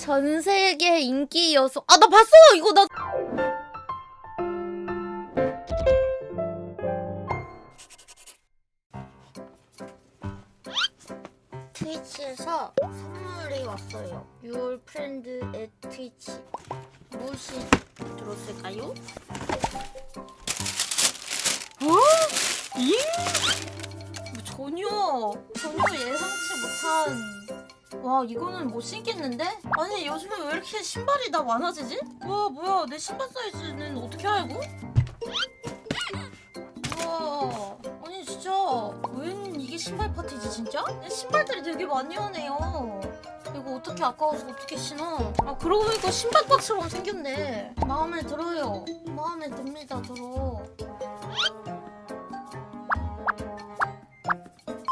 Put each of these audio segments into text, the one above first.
전 세계 인기 여성. 아, 나 봤어! 이거 나. 트위치에서 선물이 왔어요. Your friend at Twitch. 무엇이 들었을까요? 어? 잉? 뭐 전혀 전혀 예상치 못한 와 이거는 못 신겠는데? 아니 요즘에 왜 이렇게 신발이 다 많아지지? 와 뭐야 내 신발 사이즈는 어떻게 알고? 와 아니 진짜 웬 이게 신발 파티지 진짜? 내 신발들이 되게 많이 오네요 이거 어떻게 아까워서 어떻게 신어? 아 그러고 보니까 신발 박스처럼 생겼네 마음에 들어요 마음에 듭니다 들어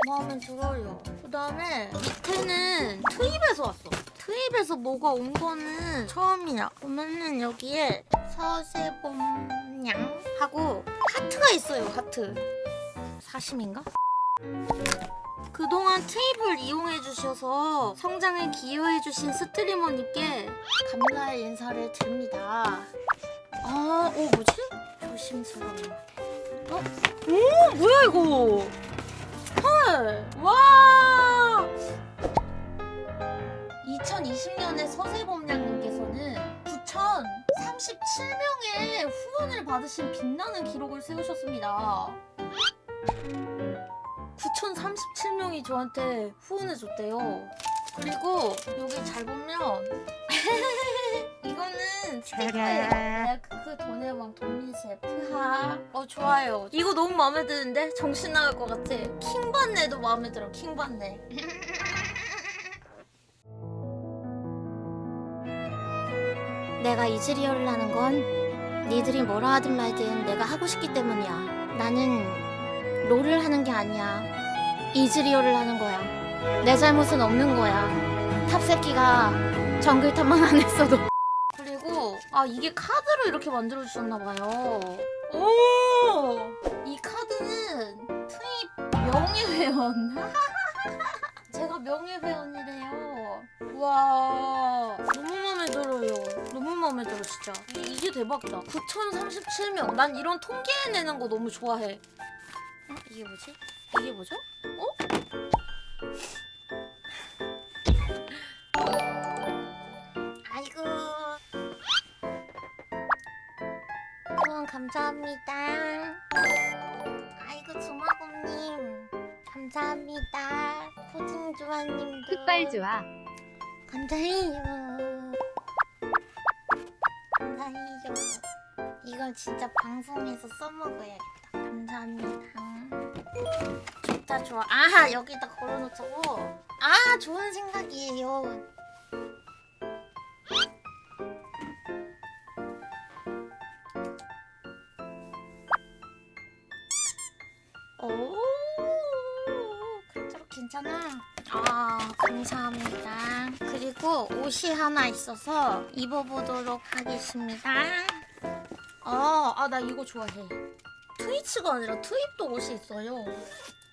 마음에 들어요. 그 다음에 밑에는 트입에서 왔어. 트입에서 뭐가 온 거는 처음이야. 보면은 여기에 서세범냥 하고 하트가 있어요. 하트. 사심인가? 그동안 트입을 이용해 주셔서 성장에 기여해 주신 스트리머님께 감사의 인사를 드립니다. 아, 오 뭐지? 조심스러워. 어? 오, 뭐야 이거? 헐! 와! 2020년에 서세범양님께서는 9,037명의 후원을 받으신 빛나는 기록을 세우셨습니다. 9,037명이 저한테 후원해줬대요. 그리고 여기 잘 보면 이거는 책에 그 돈에 왕 돈미세 프하 어 좋아요. 이거 너무 마음에 드는데? 정신 나갈 것 같아. 킹받네도 마음에 들어. 킹받네. 내가 이즈리얼을 하는 건 니들이 뭐라 하든 말든 내가 하고 싶기 때문이야. 나는 롤을 하는 게 아니야. 이즈리얼을 하는 거야. 내 잘못은 없는 거야 탑새끼가 정글 탑만 안 했어도 그리고 아 이게 카드로 이렇게 만들어 주셨나 봐요. 오! 이 카드는 트입 명예회원. 제가 명예회원이래요. 와 너무 마음에 들어요. 너무 마음에 들어 진짜. 이, 이게 대박이다. 9,037명. 난 이런 통계내는 거 너무 좋아해. 어? 이게 뭐지? 이게 뭐죠? 감사합니다. 아이고 주마곰님 감사합니다. 포승주아님도 흑발 좋아. 감사해요. 감사해요. 이걸 진짜 방송에서 써먹어야겠다. 감사합니다. 좋다 좋아. 아 여기다 걸어놓자고. 아 좋은 생각이에요. 오, 그럭저럭 괜찮아. 아, 감사합니다. 그리고 옷이 하나 있어서 입어보도록 하겠습니다. 아, 아, 나 이거 좋아해. 트위치가 아니라 트입도 옷이 있어요.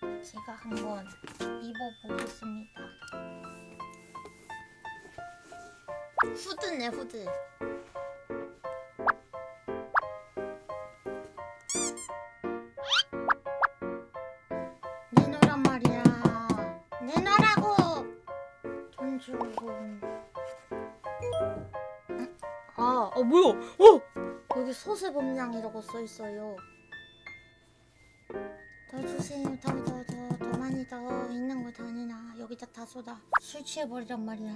제가 한번 입어보겠습니다. 후드네, 후드. 돈 주고. 응? 아, 어 뭐야? 어? 여기 소세범량이라고 써 있어요. 더 주세요. 더, 더, 더, 더 많이 더 있는 거더 내놔. 여기다 다 쏟아. 술 취해버리란 말이야.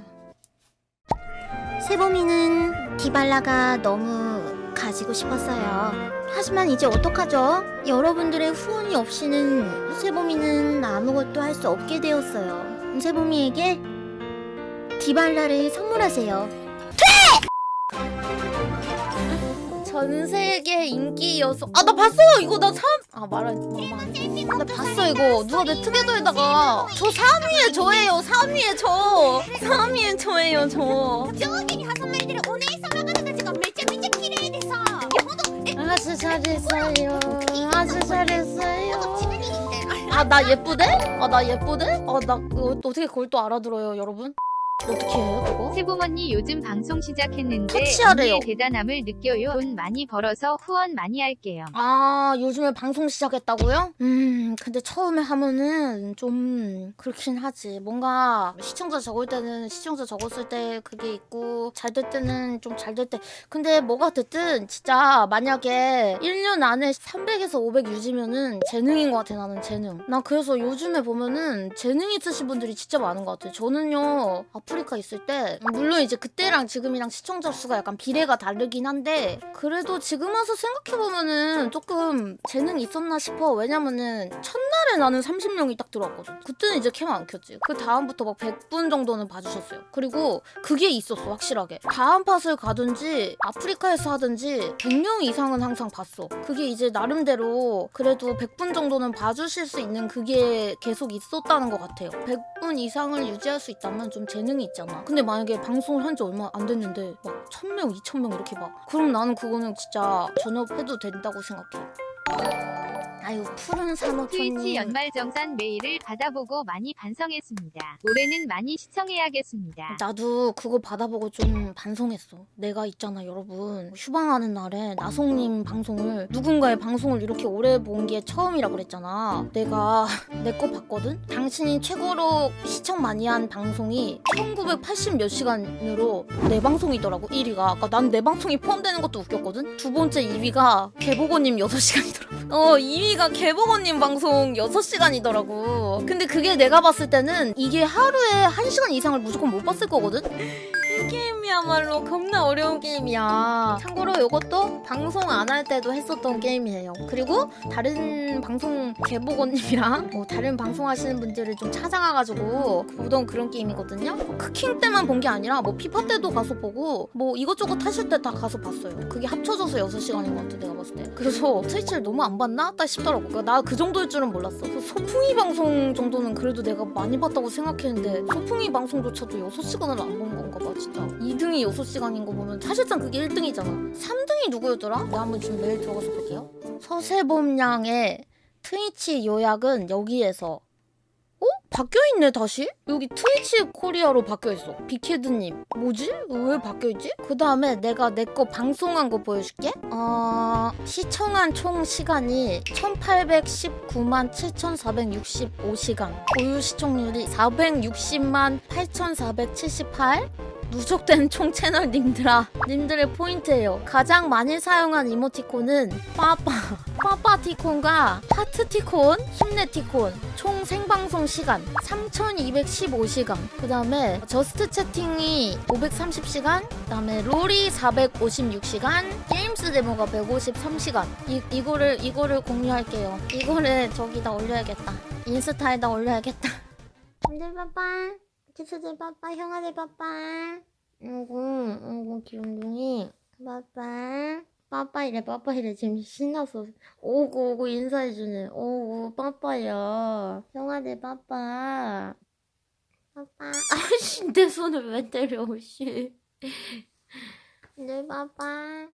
세범이는 디발라가 너무 가지고 싶었어요. 하지만 이제 어떡하죠? 여러분들의 후원이 없이는 세범이는 아무것도 할 수 없게 되었어요. 세범이에게 디발라를 선물하세요. 퇴! 전 세계 인기 여성 아 나 봤어 이거 나 참. 아 말안 나 봤어 이거 누가 내 특혜도에다가 저 3위에 저예요 3위에 저 3위에 저예요 저. 살아가는 잘했어요. 아주 잘했어요. 아나 예쁘대? 아 나 예쁘대? 아 나 어떻게 그걸 또 알아들어요 여러분? 어떻게 해 그거? 세봉 언니 요즘 방송 시작했는데 터치하래요. 언니의 대단함을 느껴요. 돈 많이 벌어서 후원 많이 할게요. 아 요즘에 방송 시작했다고요? 음 근데 처음에 하면은 좀 그렇긴 하지 뭔가 시청자 적을 때는 시청자 적었을 때 그게 있고 잘 될 때는 좀 잘 될 때 근데 뭐가 됐든 진짜 만약에 1년 안에 300에서 500 유지면은 재능인 것 같아 나는 재능 나 그래서 요즘에 보면은 재능 있으신 분들이 진짜 많은 것 같아 저는요 아프리카 있을 때 물론 이제 그때랑 지금이랑 시청자 수가 약간 비례가 다르긴 한데 그래도 지금 와서 생각해보면은 조금 재능 있었나 싶어. 왜냐면은 첫날에 나는 30명이 딱 들어왔거든. 그때는 이제 캠 안 켰지. 그 다음부터 막 100분 정도는 봐주셨어요. 그리고 그게 있었어 확실하게. 다음 팟을 가든지 아프리카에서 하든지 100명 이상은 항상 봤어. 그게 이제 나름대로 그래도 100분 정도는 봐주실 수 있는 그게 계속 있었다는 것 같아요. 100분 이상을 유지할 수 있다면 좀 재능 이 있잖아. 근데 만약에 방송을 한 지 얼마 안 됐는데 막 1000명 2000명 이렇게 봐. 그럼 나는 그거는 진짜 전업해도 된다고 생각해 아유 푸른 트위치 사모촌님 연말정산 메일을 받아보고 많이 반성했습니다. 올해는 많이 시청해야겠습니다. 나도 그거 받아보고 좀 반성했어. 내가 있잖아, 여러분. 휴방하는 날에 나송님 방송을, 누군가의 방송을 이렇게 오래 본 게 처음이라 그랬잖아. 내가 내 거 봤거든? 당신이 최고로 시청 많이 한 방송이 1980 몇 시간으로 내 방송이더라고, 1위가. 아까 난 내 방송이 포함되는 것도 웃겼거든? 두 번째 2위가 개보고님 6시간이더라고. 어, 2위가 개보고님 방송 6시간이더라고. 근데 그게 내가 봤을 때는 이게 하루에 1시간 이상을 무조건 못 봤을 거거든? 이게 임이야말로 겁나 어려운 게임이야. 참고로 이것도 방송 안 할 때도 했었던 게임이에요. 그리고 다른 방송 개보고님이랑 뭐 다른 방송 하시는 분들을 좀 찾아가가지고 보던 그런 게임이거든요. 뭐 크킹 때만 본 게 아니라 뭐 피파 때도 가서 보고 뭐 이것저것 하실 때 다 가서 봤어요. 그게 합쳐져서 6시간인 것 같아 내가 봤을 때. 그래서 스위치를 너무 안 봤나? 딱 싶더라고. 그러니까 나그 정도일 줄은 몰랐어. 소풍이 방송 정도는 그래도 내가 많이 봤다고 생각했는데 소풍이 방송조차도 6시간을 안 본 건가 봐 진짜. 2등이 6시간인 거 보면 사실상 그게 1등이잖아. 3등이 누구였더라? 내가 한번 지금 메일 들어가서 볼게요. 서세범 양의 트위치 요약은 여기에서 어? 바뀌어있네 다시? 여기 트위치 코리아로 바뀌어있어 빅헤드님 뭐지? 왜 바뀌어있지? 그 다음에 내가 내 거 방송한 거 보여줄게 어... 시청한 총 시간이 1819만 7465시간 보유 시청률이 460만 8478 누적된 총 채널 님들아 님들의 포인트예요. 가장 많이 사용한 이모티콘은 빠빠 빠빠티콘과 하트티콘 힘내티콘 총 생방송 시간 3215시간. 그 다음에 저스트 채팅이 530시간 그 다음에 롤이 456시간 게임스 데모가 153시간. 이, 이거를 이거를 공유할게요. 이거를 저기다 올려야겠다. 인스타에다 올려야겠다. 힘들 빠빠 키스들 빠빠 형아들 빠빠. 아이고 아이고 귀염둥이. 빠빠. 빠빠 이래 빠빠 이래. 지금 신나서 오고 오고 인사해주네. 오고 빠빠야. 형아들 빠빠. 빠빠. 아씨 내 손을 왜 때려 씨. 네 빠빠